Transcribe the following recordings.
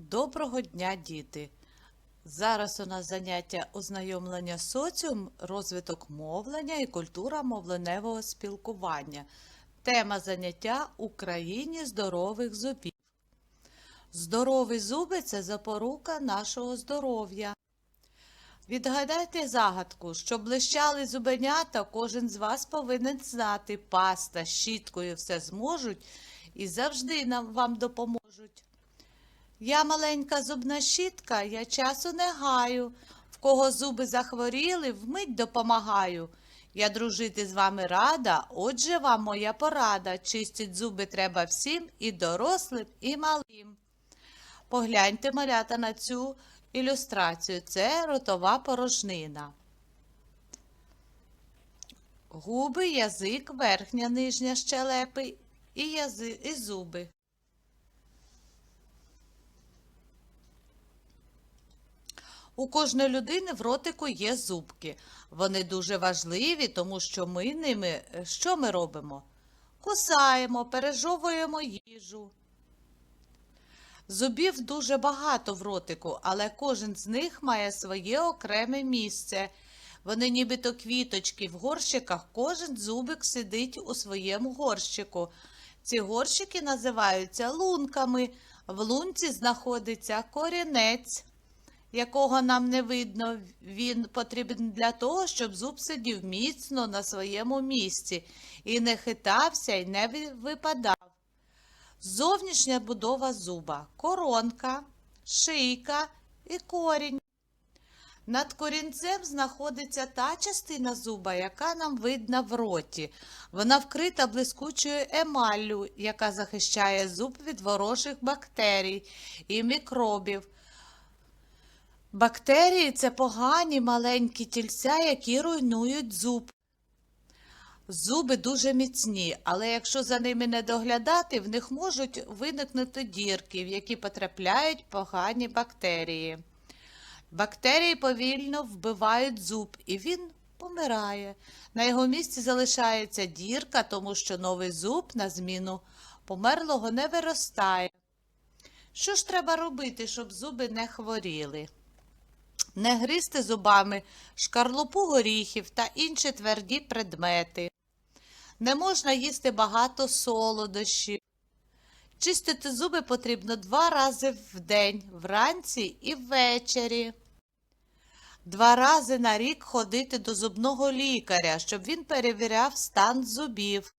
Доброго дня, діти! Зараз у нас заняття ознайомлення соціум, розвиток мовлення і культура мовленевого спілкування. Тема заняття Україні здорових зубів. Здорові зуби це запорука нашого здоров'я. Відгадайте загадку, щоб блищали зубенята, кожен з вас повинен знати, паста, щіткою все зможуть і завжди нам вам допоможуть. Я маленька зубна щітка, я часу не гаю. В кого зуби захворіли, вмить допомагаю. Я дружити з вами рада, отже вам моя порада. Чистить зуби треба всім, і дорослим, і малим. Погляньте, малята, на цю ілюстрацію. Це ротова порожнина. Губи, язик, верхня, нижня щелепи і, язи, і зуби. У кожної людини в ротику є зубки. Вони дуже важливі, тому що ми ними е, що ми робимо? Кусаємо, пережовуємо їжу. Зубів дуже багато в ротику, але кожен з них має своє окреме місце. Вони нібито квіточки в горщиках, кожен зубик сидить у своєму горщику. Ці горщики називаються лунками. В лунці знаходиться корінець якого нам не видно, він потрібен для того, щоб зуб сидів міцно на своєму місці і не хитався і не випадав. Зовнішня будова зуба коронка, шийка і корінь. Над корінцем знаходиться та частина зуба, яка нам видна в роті. Вона вкрита блискучою емаллю, яка захищає зуб від ворожих бактерій і мікробів. Бактерії це погані маленькі тільця, які руйнують зуб. Зуби дуже міцні, але якщо за ними не доглядати, в них можуть виникнути дірки, в які потрапляють погані бактерії. Бактерії повільно вбивають зуб, і він помирає. На його місці залишається дірка, тому що новий зуб на зміну померлого не виростає. Що ж треба робити, щоб зуби не хворіли? Не гризти зубами шкарлупу горіхів та інші тверді предмети. Не можна їсти багато солодощів. Чистити зуби потрібно два рази в день, вранці і ввечері. Два рази на рік ходити до зубного лікаря, щоб він перевіряв стан зубів.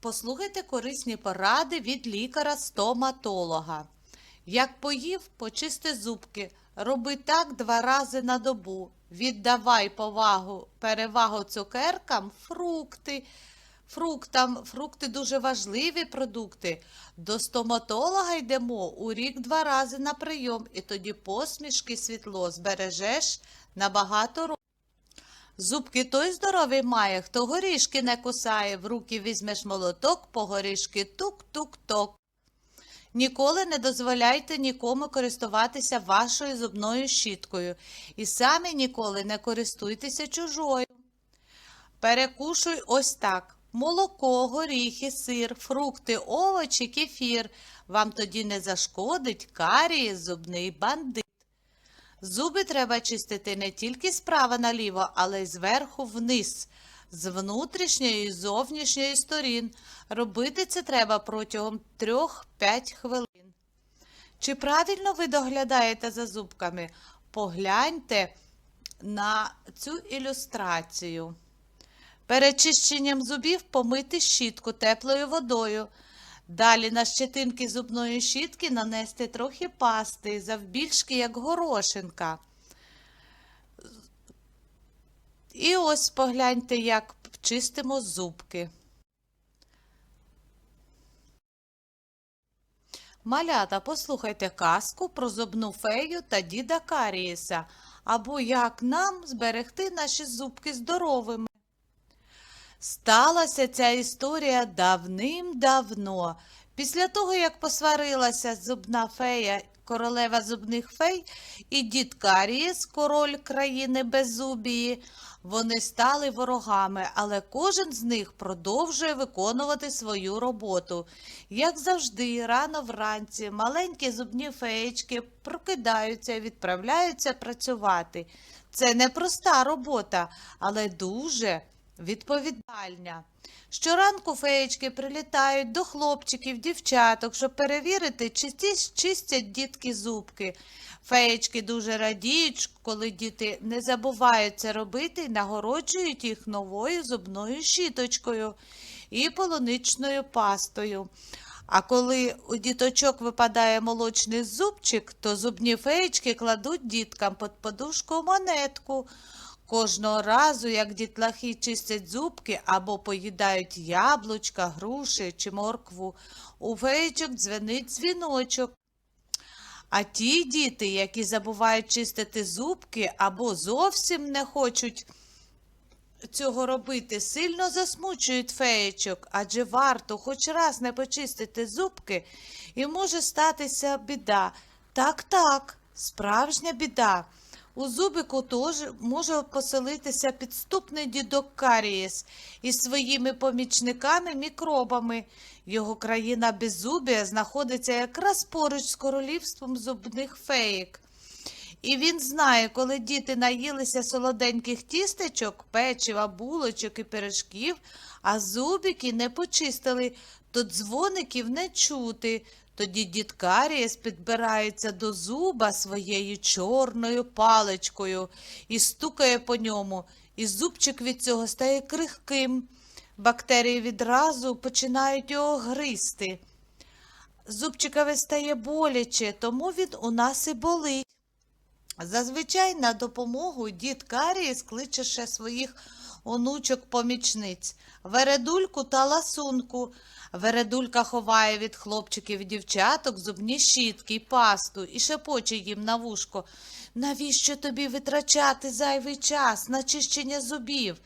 Послухайте корисні поради від лікаря-стоматолога. Як поїв, почисти зубки. Роби так два рази на добу. Віддавай повагу, перевагу цукеркам, фрукти. Фруктам, фрукти дуже важливі продукти. До стоматолога йдемо у рік два рази на прийом, і тоді посмішки світло збережеш на багато років. Зубки той здоровий має, хто горішки не кусає, в руки візьмеш молоток, по горішки тук-тук-ток. Ніколи не дозволяйте нікому користуватися вашою зубною щіткою і самі ніколи не користуйтеся чужою. Перекушуй ось так: молоко, горіхи, сир, фрукти, овочі, кефір. Вам тоді не зашкодить карії, зубний бандит. Зуби треба чистити не тільки справа наліво, але й зверху вниз, з внутрішньої і зовнішньої сторін. Робити це треба протягом 3-5 хвилин. Чи правильно ви доглядаєте за зубками? Погляньте на цю ілюстрацію. Перед чищенням зубів помити щітку теплою водою. Далі на щетинки зубної щітки нанести трохи пасти, завбільшки, як горошинка. І ось погляньте, як чистимо зубки. Малята, послухайте казку про зубну фею та діда Карієса, або як нам зберегти наші зубки здоровими. Сталася ця історія давним-давно. Після того, як посварилася зубна фея королева зубних фей, і дід Карієс, король країни Беззубії. Вони стали ворогами, але кожен з них продовжує виконувати свою роботу. Як завжди, рано вранці маленькі зубні феєчки прокидаються і відправляються працювати. Це не проста робота, але дуже відповідальна. Щоранку феєчки прилітають до хлопчиків, дівчаток, щоб перевірити, чи чистять дітки зубки. Феєчки дуже радіють, коли діти не забувають це робити і нагороджують їх новою зубною щіточкою і полуничною пастою. А коли у діточок випадає молочний зубчик, то зубні феєчки кладуть діткам під подушку монетку. Кожного разу, як дітлахи чистять зубки або поїдають яблучка, груші чи моркву, у феєчок дзвенить дзвіночок. А ті діти, які забувають чистити зубки або зовсім не хочуть цього робити, сильно засмучують феєчок, адже варто хоч раз не почистити зубки, і може статися біда. Так, так, справжня біда. У зубику теж може поселитися підступний дідок Карієс із своїми помічниками-мікробами. Його країна беззубія знаходиться якраз поруч з королівством зубних феїк. І він знає, коли діти наїлися солоденьких тістечок, печива, булочок і пиріжків, а зубики не почистили, то дзвоників не чути. Тоді дід Карієс підбирається до зуба своєю чорною паличкою і стукає по ньому, і зубчик від цього стає крихким. Бактерії відразу починають його гризти. Зубчикові стає боляче, тому він у нас і болить. Зазвичай на допомогу дід Карієс кличе ще своїх онучок-помічниць Вередульку та ласунку. Вередулька ховає від хлопчиків і дівчаток зубні щітки й пасту і шепоче їм на вушко. Навіщо тобі витрачати зайвий час на чищення зубів?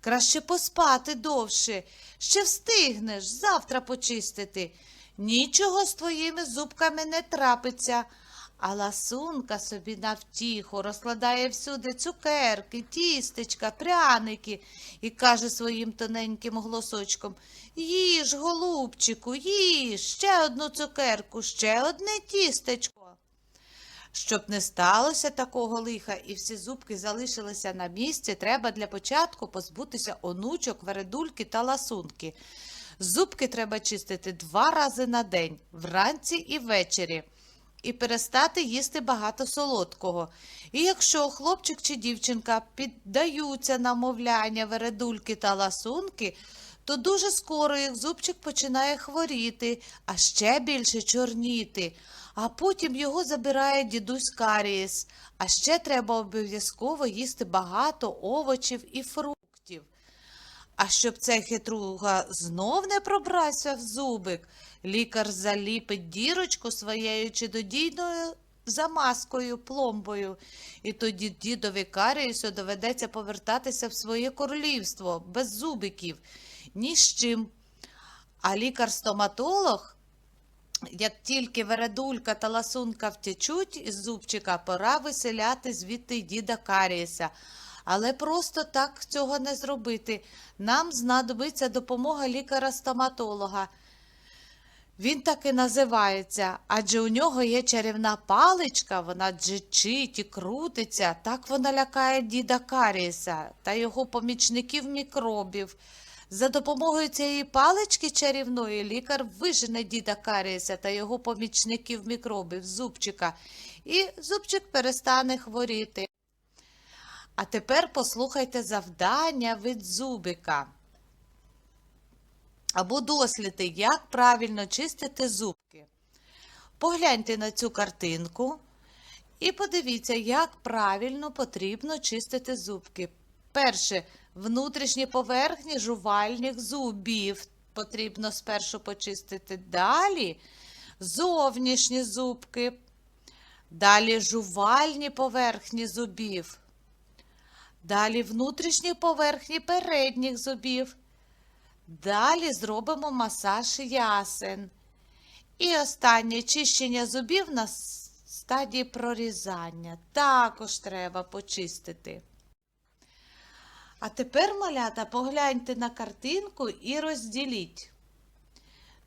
Краще поспати довше. Ще встигнеш завтра почистити. Нічого з твоїми зубками не трапиться. А ласунка собі навтіху розкладає всюди цукерки, тістечка, пряники і каже своїм тоненьким голосочком Їж, голубчику, їж, ще одну цукерку, ще одне тістечко. Щоб не сталося такого лиха і всі зубки залишилися на місці, треба для початку позбутися онучок, вередульки та ласунки. Зубки треба чистити два рази на день, вранці і ввечері і перестати їсти багато солодкого. І якщо хлопчик чи дівчинка піддаються намовляння вередульки та ласунки, то дуже скоро їх зубчик починає хворіти, а ще більше чорніти. А потім його забирає дідусь Карієс. А ще треба обов'язково їсти багато овочів і фруктів. А щоб цей хитруга знов не пробрався в зубик, лікар заліпить дірочку своєю чудодійною замазкою, пломбою, і тоді дідові Каріусу доведеться повертатися в своє королівство без зубиків, ні з чим. А лікар-стоматолог, як тільки вередулька та ласунка втечуть із зубчика, пора виселяти звідти діда Карієса. Але просто так цього не зробити. Нам знадобиться допомога лікаря-стоматолога. Він так і називається, адже у нього є чарівна паличка, вона джичить і крутиться, так вона лякає діда Каріса та його помічників мікробів. За допомогою цієї палички чарівної лікар вижене діда Каріса та його помічників мікробів, зубчика, і зубчик перестане хворіти. А тепер послухайте завдання від зубика. Або досліди, як правильно чистити зубки. Погляньте на цю картинку і подивіться, як правильно потрібно чистити зубки. Перше, внутрішні поверхні жувальних зубів потрібно спершу почистити. Далі зовнішні зубки. Далі жувальні поверхні зубів. Далі внутрішні поверхні передніх зубів. Далі зробимо масаж ясен. І останнє чищення зубів на стадії прорізання також треба почистити. А тепер, малята, погляньте на картинку і розділіть,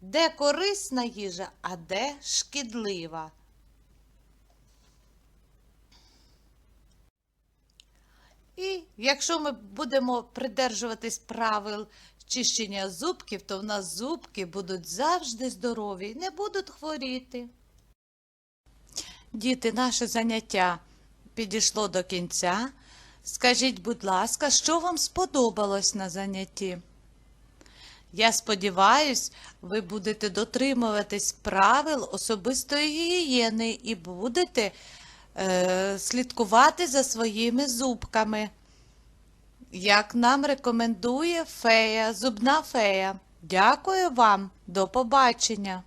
де корисна їжа, а де шкідлива. І якщо ми будемо придержуватись правил чищення зубків, то в нас зубки будуть завжди здорові і не будуть хворіти. Діти, наше заняття підійшло до кінця. Скажіть, будь ласка, що вам сподобалось на занятті? Я сподіваюсь, ви будете дотримуватись правил особистої гігієни і будете е, слідкувати за своїми зубками. Як нам рекомендує фея, зубна фея. Дякую вам, до побачення!